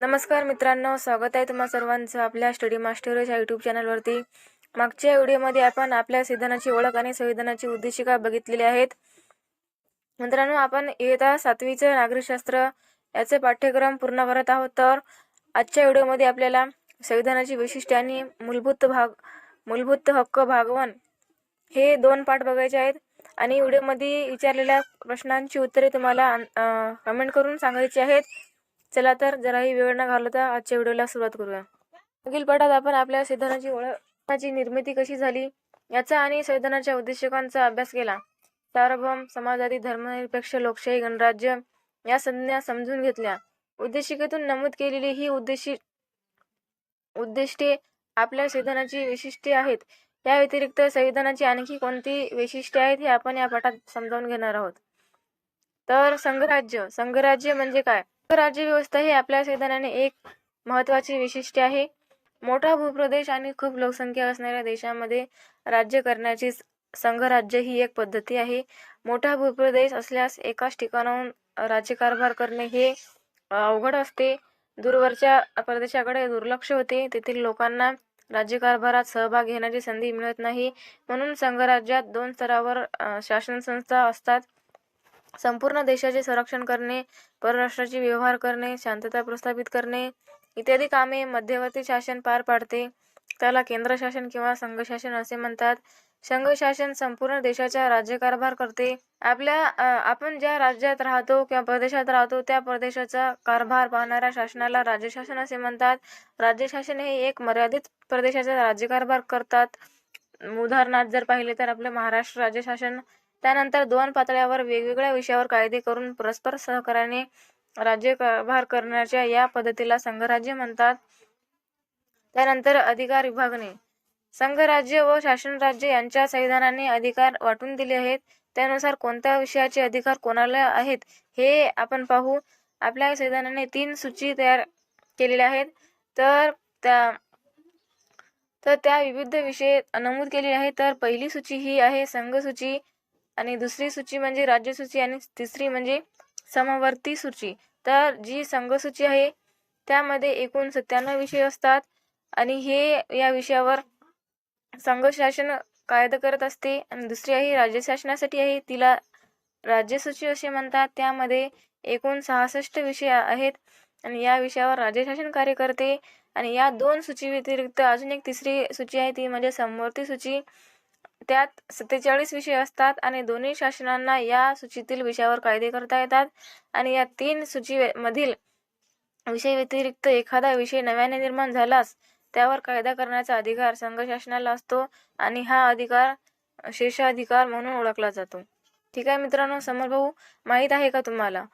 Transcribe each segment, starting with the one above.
नमस्कार मित्रांनो स्वागत आहे तुम्हा सर्वांचं आपल्या स्टडी मास्टर्स या यूट्यूब चॅनलवरती. मागच्या व्हिडिओमध्ये आपण आपल्या संविधानाची ओळख आणि संविधानाची उद्देशिका बघितलेली आहेत. मित्रांनो आपण इयत्ता सातवीचं नागरिकशास्त्र याचे पाठ्यक्रम पूर्ण करत आहोत तर आजच्या व्हिडिओमध्ये आपल्याला संविधानाची वैशिष्ट्ये आणि मूलभूत भाग मूलभूत हक्क भागवन हे दोन पाठ बघायचे आहेत. आणि व्हिडिओमध्ये विचारलेल्या प्रश्नांची उत्तरे तुम्हाला कमेंट करून सांगायची आहेत. चला तर जराही वेळ न घालवता आजच्या व्हिडिओला सुरुवात करूया. मागील पाठात आपण आपल्या संविधानाची ओळखाची निर्मिती कशी झाली याचा आणि संविधानाच्या उद्देशकांचा अभ्यास केला. सार्वभौम समाजवादी धर्मनिरपेक्ष लोकशाही गणराज्य या संज्ञा समजून घेतल्या. उद्देशिकेतून नमूद केलेली ही उद्देशी उद्दिष्टे आपल्या संविधानाची वैशिष्ट्ये आहेत. या व्यतिरिक्त संविधानाची आणखी कोणती वैशिष्ट्ये आहेत हे आपण या पाठात समजावून घेणार आहोत. तर संघराज्य संघराज्य म्हणजे काय? राज्यव्यवस्था ही आपल्या संविधानाने एक महत्त्वाची वैशिष्ट्य आहे. मोठा भूप्रदेश आणि खूप लोकसंख्या असणाऱ्या देशामध्ये राज्य करण्याची संघराज्य ही एक पद्धती आहे. मोठा भूप्रदेश असल्यास एकाच ठिकाणाहून राज्यकारभार करणे हे अवघड असते. दूरवरच्या प्रदेशाकडे दुर्लक्ष होते. तेथील लोकांना राज्यकारभारात सहभाग घेण्याची संधी मिळत नाही. म्हणून संघराज्यात दोन स्तरावर शासन संस्था असतात. संपूर्ण देशाचे संरक्षण करणे परराष्ट्राचे व्यवहार करणे शांतता प्रस्थापित करणे इत्यादी कामे मध्यवर्ती शासन पार पाडते. त्याला केंद्र शासन किंवा संघ शासन असे म्हणतात. संघ शासन संपूर्ण देशाचा राज्यकारभार करते. आपल्या आपण ज्या राज्यात राहतो किंवा प्रदेशात राहतो त्या प्रदेशाचा कारभार पाहणाऱ्या शासनाला राज्य शासन असे म्हणतात. राज्य शासन हे एक मर्यादित प्रदेशाचा राज्यकारभार करतात. उदाहरणार्थ जर पाहिले तर आपले महाराष्ट्र राज्य शासन त्यानंतर दोन पातळ्यावर वेगवेगळ्या विषयावर कायदे करून परस्पर सहकार्याने राज्यकारभार करण्याच्या या पद्धतीला संघराज्य म्हणतात. त्यानंतर अधिकार विभागणे संघराज्य व शासन राज्य यांच्या संविधानाने अधिकार वाटून दिले आहेत. त्यानुसार कोणत्या विषयाचे अधिकार कोणाला आहेत हे आपण पाहू. आपल्या संविधानाने तीन सूची तयार केलेल्या आहेत. तर त्या तर त्या विविध विषय नमूद केलेले आहे तर पहिली सूची ही आहे संघ सूची आणि दुसरी सूची म्हणजे राज्यसूची आणि तिसरी म्हणजे समवर्ती सूची. तर जी संघसूची आहे त्यामध्ये एकूण सत्त्याण्णव विषय असतात आणि हे या विषयावर संघ शासन कायदा करत असते. आणि दुसरी आहे राज्य शासनासाठी आहे तिला राज्यसूची असे म्हणतात. त्यामध्ये एकूण सहासष्ट विषय आहेत आणि या विषयावर राज्य शासन कार्य करते. आणि या दोन सूची व्यतिरिक्त अजून एक तिसरी सूची आहे ती म्हणजे समवर्ती सूची. त्यात सत्तेचाळीस विषय असतात आणि दोन्ही शासनांना या सूचीतील विषयावर कायदे करता येतात. आणि या तीन सूचीमधील विषय व्यतिरिक्त एखादा विषय नव्याने निर्माण झालास त्यावर कायदा करण्याचा अधिकार संघ शासनाला असतो आणि हा अधिकार शेषाधिकार म्हणून ओळखला जातो. ठीक आहे मित्रांनो समोर भाऊ माहीत आहे का तुम्हाला?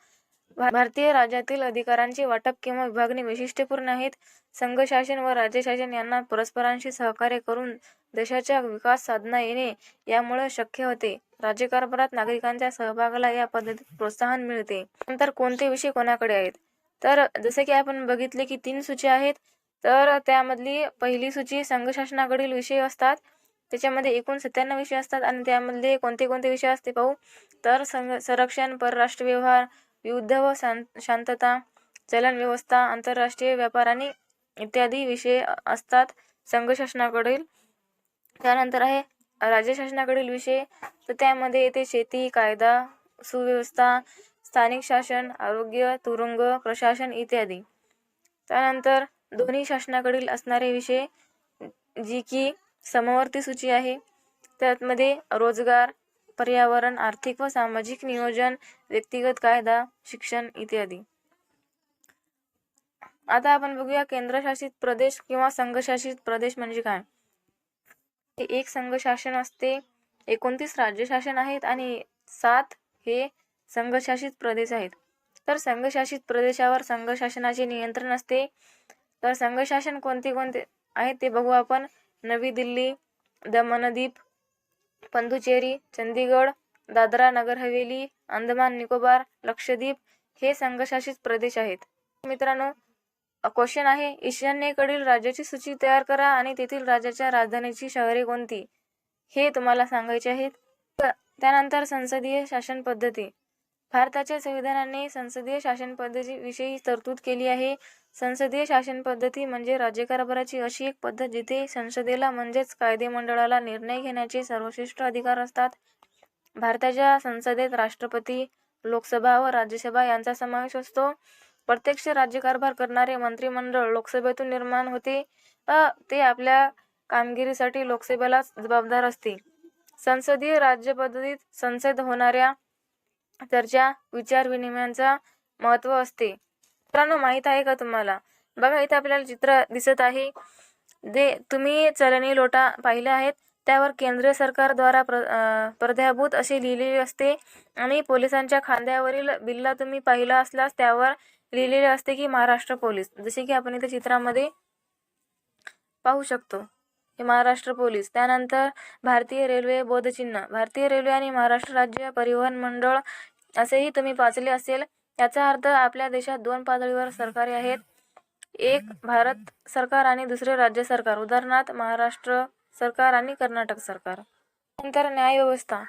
भारतीय राज्यातील अधिकारांचे वाटप किंवा विभागणी वैशिष्ट्यपूर्ण आहेत. संघ शासन व राज्य शासन यांना परस्परांशी सहकार्य करून देशाच्या विकास साधना येणे यामुळे शक्य होते. राज्यकारभारात नागरिकांच्या सहभागाला या पद्धतीत प्रोत्साहन मिळते. नंतर कोणते विषय कोणाकडे आहेत? तर जसे की आपण बघितले की तीन सूची आहेत. तर त्यामधली पहिली सूची संघ शासनाकडील विषय असतात. त्याच्यामध्ये एकूण सत्त्याण्णव विषय असतात आणि त्यामधले कोणते कोणते विषय असते पाहू? तर संघ संरक्षण परराष्ट्र व्यवहार युद्ध व शांतता चलन व्यवस्था आंतरराष्ट्रीय व्यापार आणि इत्यादी विषय असतात. संघ शासनाकडील त्यानंतर आहे राज्य शासनाकडील विषय. तर त्यामध्ये येते शेती कायदा सुव्यवस्था स्थानिक शासन आरोग्य तुरुंग प्रशासन इत्यादी. त्यानंतर दोन्ही शासनाकडील असणारे विषय जी की समवर्ती सूची आहे. त्यामध्ये रोजगार पर्यावरण आर्थिक व सामाजिक नियोजन व्यक्तिगत कायदा शिक्षण इत्यादी. आता आपण बघूया केंद्रशासित प्रदेश किंवा संघशासित प्रदेश म्हणजे काय? एक संघ शासन असते एकोणतीस राज्य शासन आहेत आणि सात हे संघशासित प्रदेश आहेत. तर संघशासित प्रदेशावर संघ शासनाचे नियंत्रण असते. तर संघशासन कोणते कोणते आहेत ते बघू आपण. नवी दिल्ली दमनदीप पंदुचेरी चंदीगड दादरा नगर हवेली अंदमान निकोबार लक्षद्वीप हे संघशासित प्रदेश आहेत. मित्रांनो क्वेश्चन आहे ईशान्येकडील राज्याची सूची तयार करा आणि तेथील राज्याच्या राजधानीची शहरे कोणती? हे तुम्हाला सांगायचे आहेत. त्यानंतर संसदीय शासन पद्धती. भारताच्या संविधानाने संसदीय शासन पद्धतीविषयी तरतूद केली आहे. संसदीय शासन पद्धती म्हणजे राज्यकारभाराची अशी एक पद्धत जिथे संसदेला म्हणजेच कायदेमंडळाला निर्णय घेण्याचे सर्वश्रेष्ठ अधिकार असतात. भारताच्या संसदेत राष्ट्रपती लोकसभा व राज्यसभा यांचा समावेश असतो. प्रत्यक्ष राज्यकारभार करणारे मंत्रिमंडळ लोकसभेतून निर्माण होते ते आपल्या कामगिरीसाठी लोकसभेलाच जबाबदार असते. संसदीय राज्यपद्धतीत संसद होणाऱ्या चर्चा विचारविनिमयांचा महत्त्व असते. मित्रांनो माहीत आहे का तुम्हाला? बघा इथे आपल्याला चित्र दिसत आहे. जे तुम्ही चलनी लोटा पाहिल्या आहेत. त्यावर केंद्र सरकारद्वारा प्र प्रध्याभूत असे लिहिलेले असते. आणि पोलिसांच्या खांद्यावरील बिल्ला तुम्ही पाहिला असल्यास त्यावर लिहिलेले असते की महाराष्ट्र पोलीस. जसे की आपण इथे चित्रामध्ये पाहू शकतो. हे महाराष्ट्र पोलीस. त्यानंतर भारतीय रेल्वे बोधचिन्ह. भारतीय रेल्वे आणि महाराष्ट्र राज्य परिवहन मंडळ असेही तुम्ही वाचले असेल. याचा अर्थ आपल्या देशात दोन पातळीवर सरकारे आहेत. एक भारत सरकार आणि दुसरे राज्य सरकार. उदाहरणार्थ महाराष्ट्र सरकार आणि कर्नाटक सरकार. नंतर न्यायव्यवस्था.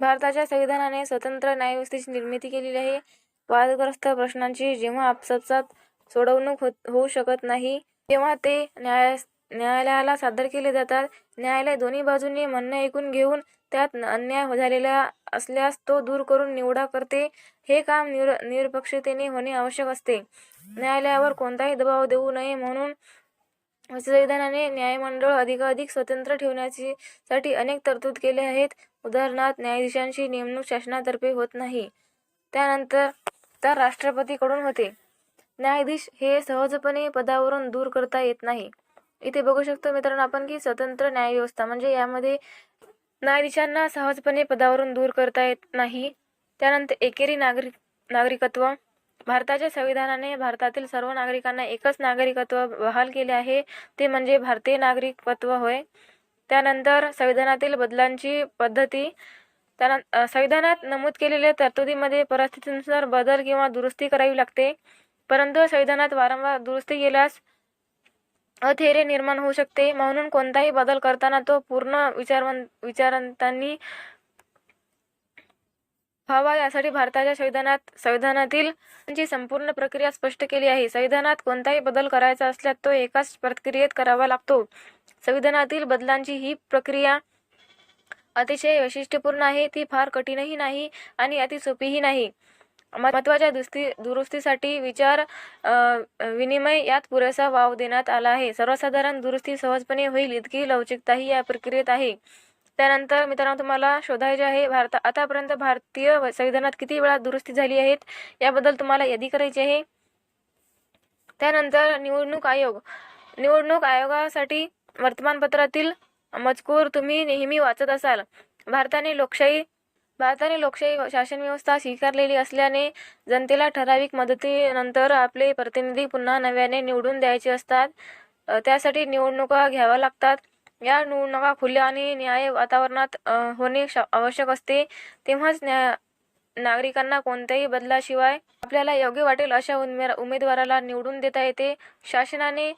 भारताच्या संविधानाने स्वतंत्र न्यायव्यवस्थेची निर्मिती केलेली आहे. वादग्रस्त प्रश्नांची जेव्हा आपसात सोडवणूक होत होऊ शकत नाही तेव्हा ते न्याय न्यायालयाला सादर केले जातात. न्यायालय दोन्ही बाजूंनी म्हणणं ऐकून घेऊन त्यात अन्याय झालेला असल्यास तो दूर करून निवडा करते. हे काम निर निरपक्षतेने होणे आवश्यक असते. न्यायालयावर कोणताही दबाव देऊ नये म्हणून संविधानाने न्यायमंडळ अधिकाधिक स्वतंत्र ठेवण्याची साठी अनेक तरतूद केले आहेत. उदाहरणार्थ न्यायाधीशांची नेमणूक शासनातर्फे होत नाही. त्यानंतर तर राष्ट्रपतीकडून होते. न्यायाधीश हे सहजपणे पदावरून दूर करता येत नाही. इथे बघू शकतो मित्रांनो आपण की स्वतंत्र न्यायव्यवस्था म्हणजे यामध्ये न्यायाधीशांना सहजपणे पदावरून दूर करता येत नाही. त्यानंतर एकेरी नागरिक नागरिकत्व. भारताच्या संविधानाने भारतातील सर्व नागरिकांना एकच नागरिकत्व बहाल केले आहे. ते म्हणजे भारतीय नागरिकत्व होय. त्यानंतर संविधानातील बदलांची पद्धती. त्यानंतर संविधानात नमूद केलेल्या तरतुदीमध्ये परिस्थितीनुसार बदल किंवा दुरुस्ती करावी लागते. परंतु संविधानात वारंवार दुरुस्ती केल्यास अधैर्य निर्माण होऊ शकते. म्हणून कोणताही बदल करताना तो पूर्ण विचारवंत विचारांतांनी व्हावा. यासाठी भारताच्या संविधानात संविधानातील संपूर्ण प्रक्रिया स्पष्ट केली आहे संविधानात कोणताही बदल करायचा असल्यास तो एकाच प्रक्रियेत करावा लागतो. संविधानातील बदलांची ही प्रक्रिया अतिशय वैशिष्ट्यपूर्ण आहे. ती फार कठीणही नाही आणि अति सोपीही नाही. महत्त्वाच्या दुस्ती दुरुस्तीसाठी विचार विनिमय यात पुरेसा वाव देण्यात आला आहे. सर्वसाधारण दुरुस्ती सहजपणे होईल इतकी लवचिकताही या प्रक्रियेत आहे. त्यानंतर मित्रांनो तुम्हाला शोधायचे आहे भारता आतापर्यंत भारतीय संविधानात किती वेळा दुरुस्ती झाली आहेत याबद्दल तुम्हाला यादी करायची आहे. त्यानंतर निवडणूक आयोग. निवडणूक आयोगासाठी वर्तमानपत्रातील मजकूर तुम्ही नेहमी वाचत असाल. भारताने लोकशाही भारताने लोकशाही शासन व्यवस्था स्वीकारलेली असल्याने जनतेला ठराविक मदतीनंतर आपले प्रतिनिधी पुन्हा नव्याने निवडून द्यायचे असतात. त्यासाठी निवडणुका घ्याव्या लागतात. या निवडणुका खुल्या आणि न्याय वातावरणात होणे श- आवश्यक असते. तेव्हाच न्या नागरिकांना कोणत्याही बदलाशिवाय आपल्याला योग्य वाटेल अशा उमे उमेदवाराला निवडून देता येते. शासनाने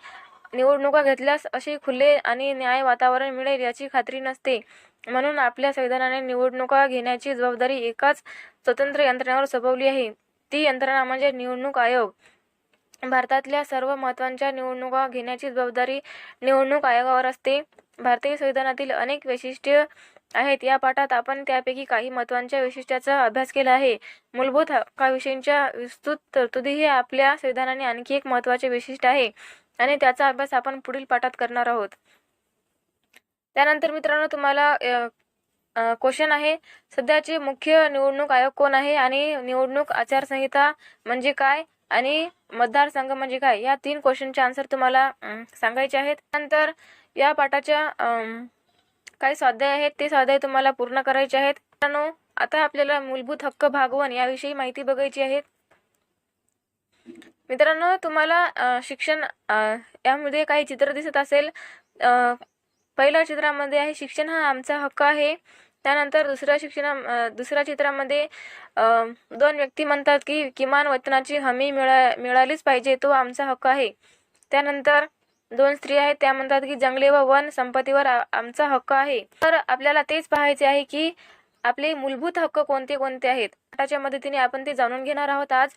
निवडणुका घेतल्यास असे खुले आणि न्याय वातावरण मिळेल याची खात्री नसते. म्हणून आपल्या संविधानाने निवडणुका घेण्याची जबाबदारी एकाच स्वतंत्र यंत्रणेवर सोपवली आहे. ती यंत्रणा म्हणजे निवडणूक आयोग. भारतातल्या सर्व महत्त्वाच्या निवडणुका घेण्याची जबाबदारी निवडणूक आयोगावर असते. भारतीय संविधानातील अनेक वैशिष्ट्य आहेत. या पाठात आपण त्यापैकी काही महत्त्वाच्या वैशिष्ट्याचा अभ्यास केला आहे. मूलभूत हक्काविषयींच्या विस्तृत तरतुदी हे आपल्या संविधानाने आणखी एक महत्त्वाचे वैशिष्ट्य आहे आणि त्याचा अभ्यास आपण पुढील पाठात करणार आहोत. त्यानंतर मित्रांनो तुम्हाला क्वेश्चन आहे सध्याचे मुख्य निवडणूक आयोग कोण आहे आणि निवडणूक आचारसंहिता म्हणजे काय आणि मतदारसंघ म्हणजे काय? या तीन क्वेश्चनचे आन्सर तुम्हाला सांगायचे आहेत. नंतर या पाठाच्या काही स्वाध्याय आहेत ते स्वाध्याय तुम्हाला पूर्ण करायचे आहेत. मित्रांनो आता आपल्याला मूलभूत हक्क भागवण याविषयी माहिती बघायची आहे. मित्रांनो तुम्हाला शिक्षण यामध्ये काही चित्र दिसत असेल. पहिल्या चित्रामध्ये आहे शिक्षण हा आमचा हक्क आहे. त्यानंतर दुसऱ्या शिक्षणा दुसऱ्या चित्रामध्ये दोन व्यक्ती म्हणतात की किमान वतनाची हमी मिळा मिळालीच पाहिजे तो आमचा हक्क आहे. त्यानंतर दोन स्त्री आहेत त्या म्हणतात की जंगले व वन संपत्तीवर आमचा हक्क आहे. तर आपल्याला तेच पाहायचे आहे की आपले मूलभूत हक्क कोणते कोणते आहेत? त्याच्या मदतीने आपण ते जाणून घेणार आहोत आज.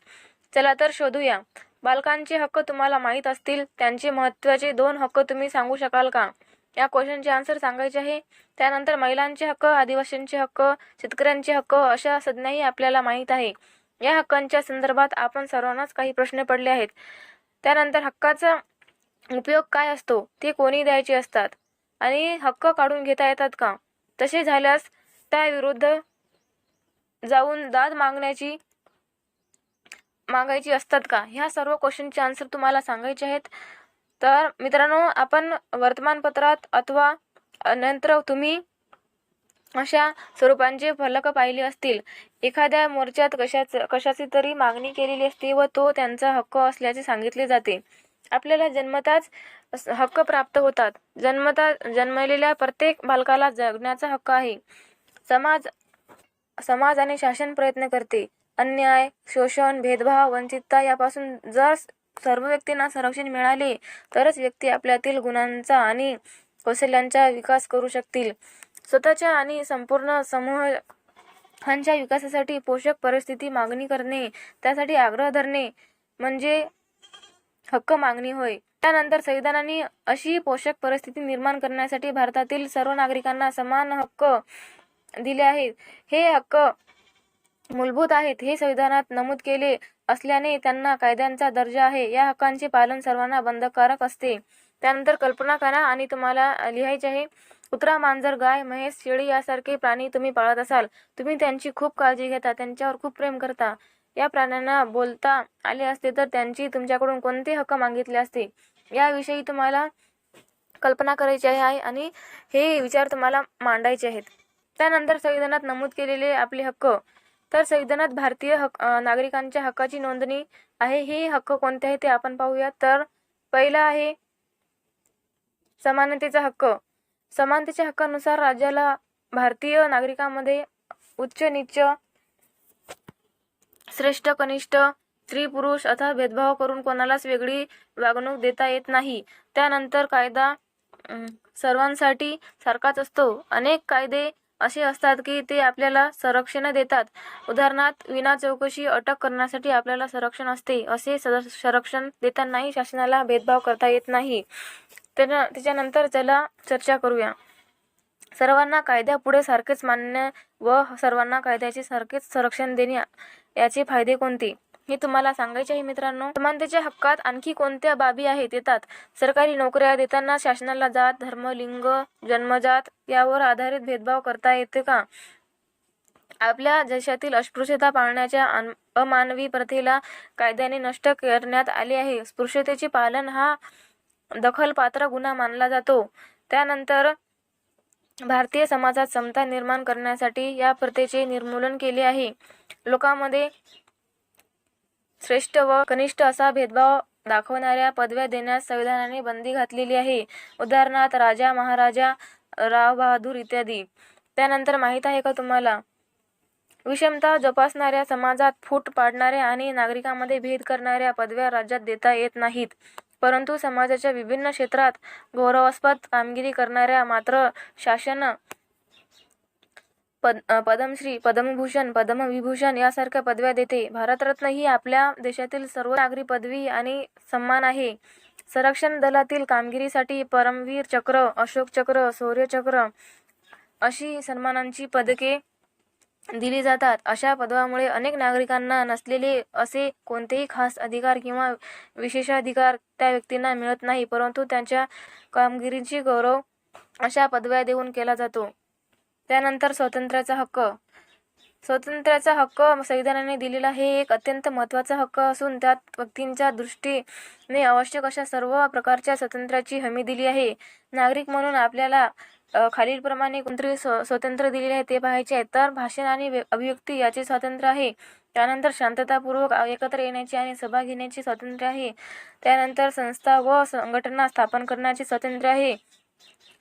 चला तर शोधूया. बालकांचे हक्क तुम्हाला माहीत असतील त्यांचे महत्त्वाचे दोन हक्क तुम्ही सांगू शकाल का? या क्वेश्चनचे आन्सर सांगायचे आहे. त्यानंतर महिलांचे हक्क आदिवासींचे हक्क शेतकऱ्यांचे हक्क अशा संज्ञाही आपल्याला माहीत आहे. या हक्कांच्या संदर्भात आपण सर्वांनाच काही प्रश्न पडले आहेत. त्यानंतर हक्काचा उपयोग काय असतो? ते कोणी द्यायचे असतात? आणि हक्क काढून घेता येतात का? तसे झाल्यास त्याविरुद्ध जाऊन दाद मागण्याची मागायची असतात का? ह्या सर्व क्वेश्चनचे आन्सर तुम्हाला सांगायचे आहेत. तर मित्रांनो आपण वर्तमानपत्रात अथवा नंतर तुम्ही अशा स्वरूपांचे फलक पाहिले असतील. एखाद्या मोर्चात कशाच कशाची तरी मागणी केलेली असते व तो त्यांचा हक्क असल्याचे सांगितले जाते. आपल्याला जन्मताच हक्क प्राप्त होतात. जन्मता जन्मलेल्या प्रत्येक बालकाला जगण्याचा हक्क आहे. समाज समाज आणि शासन प्रयत्न करते. अन्याय शोषण भेदभाव वंचितता यापासून जर सर्व व्यक्तींना संरक्षण मिळाले तरच व्यक्ती आपल्यातील गुणांचा आणि कौशल्यांचा विकास करू शकतील. स्वतःच्या आणि संपूर्ण समूहांच्या विकासासाठी पोषक परिस्थिती मागणी करणे त्यासाठी आग्रह धरणे म्हणजे हक्क मागणी होय. त्यानंतर संविधानाने अशी पोषक परिस्थिती निर्माण करण्यासाठी भारतातील सर्व नागरिकांना समान हक्क दिले आहेत. हे हक्क मूलभूत आहेत. हे संविधानात नमूद केले असल्याने त्यांना कायद्यांचा दर्जा आहे. या हक्कांचे पालन सर्वांना बंधकारक असते. त्यानंतर कल्पना करा आणि तुम्हाला लिहायचे आहे कुत्रा मांजर गाय म्हैस शेळी यासारखे प्राणी तुम्ही पाळत असाल. तुम्ही त्यांची खूप काळजी घेता त्यांच्यावर खूप प्रेम करता. या प्राण्यांना बोलता आले असते तर त्यांची तुमच्याकडून कोणते हक्क मागितले असते याविषयी तुम्हाला कल्पना करायची आहे आणि हे विचार तुम्हाला मांडायचे आहेत. त्यानंतर संविधानात नमूद केलेले आपले हक्क तर संविधानात भारतीय हक नागरिकांच्या हक्काची नोंदणी आहे. हे हक्क कोणते आहे ते आपण पाहूया तर पहिला आहे समानतेचा हक्क. समानतेच्या हक्कानुसार राज्याला भारतीय नागरिकांमध्ये उच्च नीच श्रेष्ठ कनिष्ठ स्त्री पुरुष अथवा भेदभाव करून कोणालाच वेगळी वागणूक देता येत नाही. त्यानंतर कायदा सर्वांसाठी सारखाच असतो. अनेक कायदे असे असतात की ते आपल्याला संरक्षण देतात. उदाहरणार्थ विना चौकशी अटक करण्यासाठी आपल्याला संरक्षण असते. असे सर- संरक्षण देतानाही शासनाला भेदभाव करता येत नाही. त्यानं त्याच्यानंतर त्याला चर्चा करूया. सर्वांना कायद्यापुढे सारखेच मान्य व सर्वांना कायद्याचे सारखेच संरक्षण देणे याचे फायदे कोणते? हे तुम्हाला सांगायचे आहे मित्रांनो समानतेच्या हक्कात आणखी कोणत्या बाबी आहेत येतात? सरकारी नोकऱ्या देताना शासनाला जात धर्म लिंग जन्मजात यावर आधारित भेदभाव करता येते का? आपल्या देशातील अस्पृश्यता पाळण्याच्या अमानवी प्रथेला कायद्याने नष्ट करण्यात आले आहे. स्पृश्यतेचे पालन हा दखलपात्र गुन्हा मानला जातो. त्यानंतर भारतीय समाजात समता निर्माण करण्यासाठी या प्रथेचे निर्मूलन केले आहे. लोकांमध्ये श्रेष्ठ व कनिष्ठ असा भेदभाव दाखवणाऱ्या पदव्या देण्यास संविधानाने बंदी घातलेली आहे. उदाहरणार्थ राजा महाराजा राव बहादूर इत्यादी. त्यानंतर माहीत आहे का तुम्हाला? विषमता जोपासणाऱ्या समाजात फूट पाडणाऱ्या आणि नागरिकांमध्ये भेद करणाऱ्या पदव्या राज्यात देता येत नाहीत. परंतु समाजाच्या विभिन्न क्षेत्रात गौरवास्पद कामगिरी करणाऱ्या मात्र शासन पद पद्मश्री पद्मभूषण पद्मविभूषण यासारख्या पदव्या देते. भारतरत्न ही आपल्या देशातील सर्व नागरी पदवी आणि सन्मान आहे. संरक्षण दलातील कामगिरीसाठी परमवीर चक्र अशोक चक्र शौर्यचक्र अशी सन्मानांची पदके दिली जातात. अशा पदवामुळे अनेक नागरिकांना नसलेले असे कोणतेही खास अधिकार किंवा विशेषाधिकार त्या व्यक्तींना मिळत नाही परंतु त्यांच्या कामगिरीची गौरव अशा पदव्या देऊन केला जातो. त्यानंतर स्वातंत्र्याचा हक्क. स्वातंत्र्याचा हक्क संविधानाने दिलेला हे एक अत्यंत महत्त्वाचा हक्क असून त्यात व्यक्तींच्या दृष्टीने आवश्यक अशा सर्व प्रकारच्या स्वातंत्र्याची हमी दिली आहे. नागरिक म्हणून आपल्याला खालीलप्रमाणे कोणतरी स्व स्वातंत्र्य दिलेले आहे ते पाहायचे आहे. तर भाषण आणि व्य- अभिव्यक्ती याचे स्वातंत्र्य आहे. त्यानंतर शांततापूर्वक एकत्र येण्याची आणि सभा घेण्याचे स्वातंत्र्य आहे. त्यानंतर संस्था व संघटना स्थापन करण्याचे स्वातंत्र्य आहे.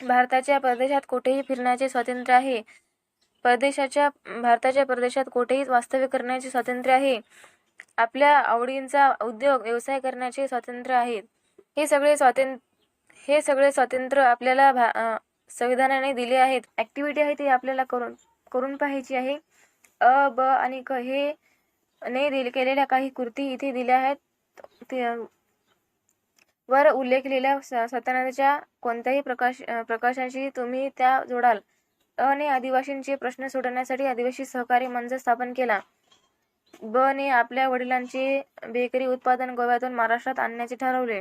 भारताच्या परदेशात कुठेही फिरण्याचे स्वातंत्र्य आहे. परदेशाच्या भारताच्या प्रदेशात कुठेही वास्तव्य करण्याचे स्वातंत्र्य आहे. आपल्या आवडींचा उद्योग व्यवसाय करण्याचे स्वातंत्र्य आहे. हे सगळे स्वातंत्र्य हे सगळे स्वातंत्र्य आपल्याला भा संविधानाने दिले आहेत. ॲक्टिव्हिटी आहे ती आपल्याला करून करून पाहायची आहे. अ ब आणि क हे ने दिल केलेल्या काही कृती इथे दिल्या आहेत. ते वर उल्लेखलेल्या सतनाच्या सत्यानाच्या कोणत्याही प्रकाश प्रकाशांशी तुम्ही त्या जोडाल. अ ने आदिवासींचे प्रश्न सोडवण्यासाठी आदिवासी सहकारी मंच स्थापन केला. ब ने आपल्या वडिलांचे बेकरी उत्पादन गोव्यातून महाराष्ट्रात आणण्याचे ठरवले.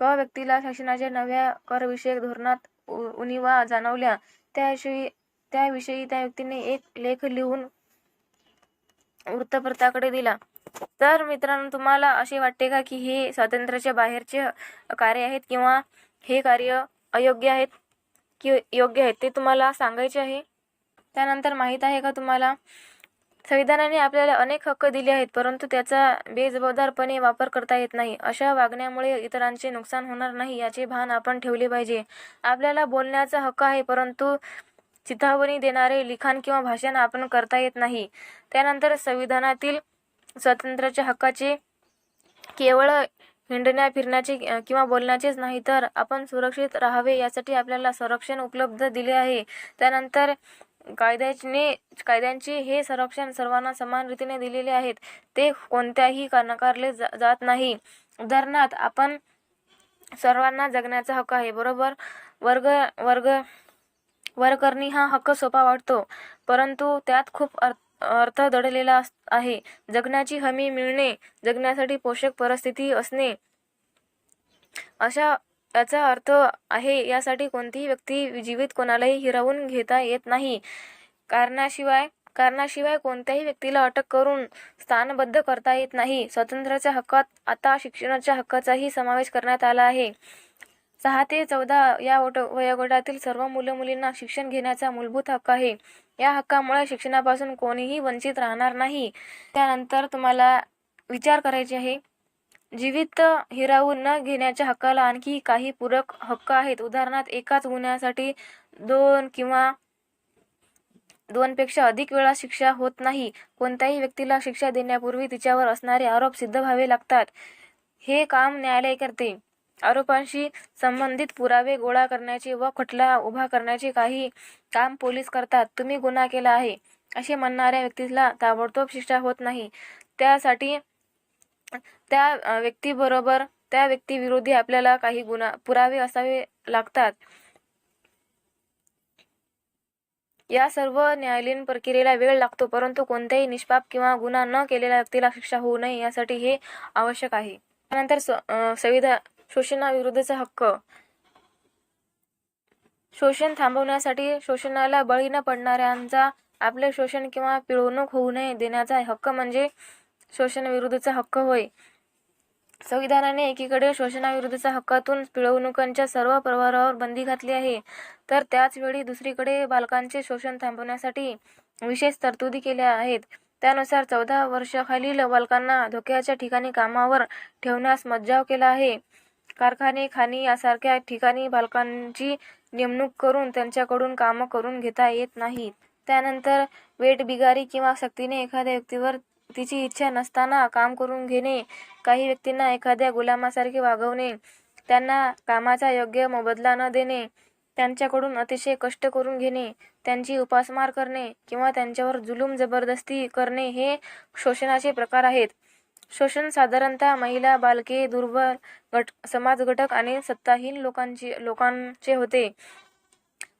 क व्यक्तीला शासनाच्या नव्या करविषयक धोरणात उ- उणिवा जाणवल्या. त्याविषयी त्याविषयी त्या व्यक्तीने एक लेख लिहून वृत्तपत्राकडे दिला. तर मित्रांनो तुम्हाला असे वाटते का की हे स्वातंत्र्याच्या बाहेरचे कार्य आहेत किंवा हे कार्य अयोग्य आहेत? की योग्य आहेत ते तुम्हाला सांगायचे आहे? त्यानंतर माहीत आहे का तुम्हाला? संविधानाने आपल्याला अनेक हक्क दिले आहेत परंतु त्याचा बेजबाबदारपणे वापर करता येत नाही. अशा वागण्यामुळे इतरांचे नुकसान होणार नाही याचे भान आपण ठेवले पाहिजे. आपल्याला बोलण्याचा हक्क आहे परंतु चिथावणी देणारे लिखाण किंवा भाषण आपण करता येत नाही. त्यानंतर संविधानातील स्वातंत्र्याच्या हक्काचे केवळ हिंडण्या फिरण्याचे किंवा बोलण्याचेच नाही तर आपण सुरक्षित राहावे यासाठी आपल्याला संरक्षण उपलब्ध दिले आहे. त्यानंतर कायद्याने कायद्यांचे हे संरक्षण सर्वांना समान रीतीने दिलेले आहेत. ते कोणत्याही नाकारले जा- जात नाही. उदाहरणार्थ आपण सर्वांना जगण्याचा हक्क आहे बरोबर? वर्ग वर्ग वरकरणी हा हक्क सोपा वाटतो परंतु त्यात खूप अर्थ अर्थ दडलेला आहे. जगण्याची हमी मिळणे जगण्यासाठी पोषक परिस्थिती असणे अशा याचा अर्थ आहे यासाठी कोणतीही व्यक्ती जीवित कोणालाही हिरावून घेता येत नाही. कारणाशिवाय कारणाशिवाय कोणत्याही व्यक्तीला अटक करून स्थानबद्ध करता येत नाही. स्वातंत्र्याच्या हक्कात आता शिक्षणाच्या हक्काचाही समावेश करण्यात आला आहे. सहा ते चौदा या वट वयोगटातील सर्व मुलं मुलींना शिक्षण घेण्याचा मूलभूत हक्क आहे. या हक्कामुळे शिक्षणापासून कोणीही वंचित राहणार नाही. त्यानंतर तुम्हाला विचार करायचे आहे. जीवित हिरावून न घेण्याच्या हक्काला आणखी काही पूरक हक्क आहेत. उदाहरणार्थ एकाच गुन्ह्यासाठी दोन किंवा दोनपेक्षा अधिक वेळा शिक्षा होत नाही. कोणत्याही व्यक्तीला शिक्षा देण्यापूर्वी तिच्यावर असणारे आरोप सिद्ध व्हावे लागतात. हे काम न्यायालय करते. आरोपांशी संबंधित पुरावे गोळा करण्याचे व खटला उभा करण्याचे काही काम पोलीस करतात. तुम्ही गुन्हा केला आहे असे म्हणणाऱ्या व्यक्तीला ताबडतोब शिक्षा होत नाही. त्यासाठी त्या व्यक्तीबरोबर त्या व्यक्तीविरोधी आपल्याला काही गुन्हा पुरावे असावे लागतात. या सर्व न्यायालयीन प्रक्रियेला वेळ लागतो परंतु कोणत्याही निष्पाप किंवा गुन्हा न केलेल्या व्यक्तीला शिक्षा होऊ नये यासाठी हे आवश्यक आहे. त्यानंतर संविधान शोषणाविरुद्धचा हक्क. शोषण थांबवण्यासाठी शोषणाला बळी न पडणाऱ्यांचा आपले शोषण किंवा पिळवणूक होऊ नये देण्याचा हक्क म्हणजे शोषणाविरुद्धचा हक्क होय. संविधानाने एकीकडे शोषणाविरुद्धच्या हक्कातून पिळवणुकांच्या सर्व प्रवारावर बंदी घातली आहे. तर त्याच वेळी दुसरीकडे बालकांचे शोषण थांबवण्यासाठी विशेष तरतुदी केल्या आहेत. त्यानुसार चौदा वर्षाखालील बालकांना धोक्याच्या ठिकाणी कामावर ठेवण्यास मज्जाव केला आहे. कारखाने खाणी यासारख्या ठिकाणी बालकांची नेमणूक करून त्यांच्याकडून कामं करून घेता येत नाहीत. त्यानंतर वेटबिगारी किंवा सक्तीने एखाद्या व्यक्तीवर तिची इच्छा नसताना काम करून घेणे काही व्यक्तींना एखाद्या गुलामासारखे वागवणे त्यांना कामाचा योग्य मोबदला न देणे त्यांच्याकडून अतिशय कष्ट करून घेणे त्यांची उपासमार करणे किंवा त्यांच्यावर जुलूम जबरदस्ती करणे हे शोषणाचे प्रकार आहेत. शोषण साधारणतः महिला बालके दुर्बल गट समाज घटक आणि सत्ताहीन लोकांची लोकांचे होते.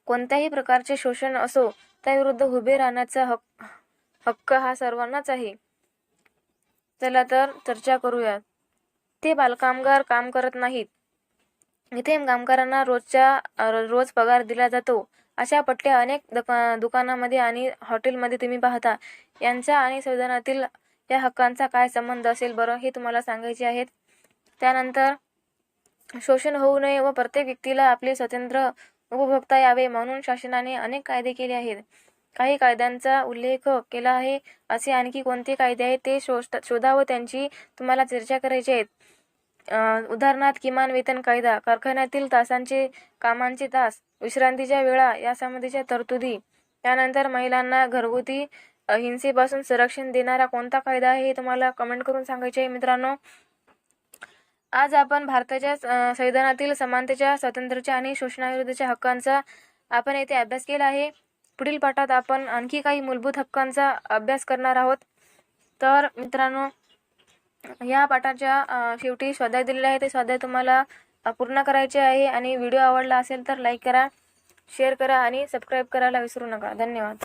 कोणत्याही प्रकारचे शोषण असो त्याविरुद्ध उभे राहण्याचा हक्क हक्क हा सर्वांनाच आहे. चला तर चर्चा करूया. ते बालकामगार काम करत नाहीत. इथे कामगारांना रोजच्या रोज पगार दिला जातो. अशा पट्ट्या अनेक दुका दुकानामध्ये आणि हॉटेलमध्ये तुम्ही पाहता. यांचा आणि संविधानातील या हक्कांचा काय संबंध असेल बरं हे तुम्हाला सांगायचे आहेत. त्यानंतर शोषण होऊ नये व प्रत्येक व्यक्तीला आपले स्वतंत्र उपभोगता यावे म्हणून शासनाने अनेक कायदे केले आहेत. काही कायद्यांचा उल्लेख केला आहे. असे आणखी कोणते कायदे आहेत ते शोष शोधा व त्यांची तुम्हाला चर्चा करायची आहेत उदाहरणार्थ किमान वेतन कायदा कारखान्यातील तासांचे कामांचे तास विश्रांतीच्या वेळा यासंबंधीच्या तरतुदी त्यानंतर महिलांना घरगुती हिंसेपासून संरक्षण देणारा कोणता कायदा आहे हे तुम्हाला कमेंट करून सांगायचे आहे मित्रांनो. आज आपण भारताच्या संविधानातील समानतेच्या स्वातंत्र्याच्या आणि शोषणाविरुद्धच्या हक्कांचा आपण येथे अभ्यास केला आहे. पुढील पाठात आपण आणखी काही मूलभूत हक्कांचा अभ्यास करणार आहोत. तर मित्रांनो या पाठाच्या शेवटी स्वाध्याय दिलेला आहे. ते स्वाध्याय तुम्हाला पूर्ण करायचे आहे आणि व्हिडिओ आवडला असेल तर लाईक करा शेअर करा आणि सबस्क्राईब करायला विसरू नका. धन्यवाद.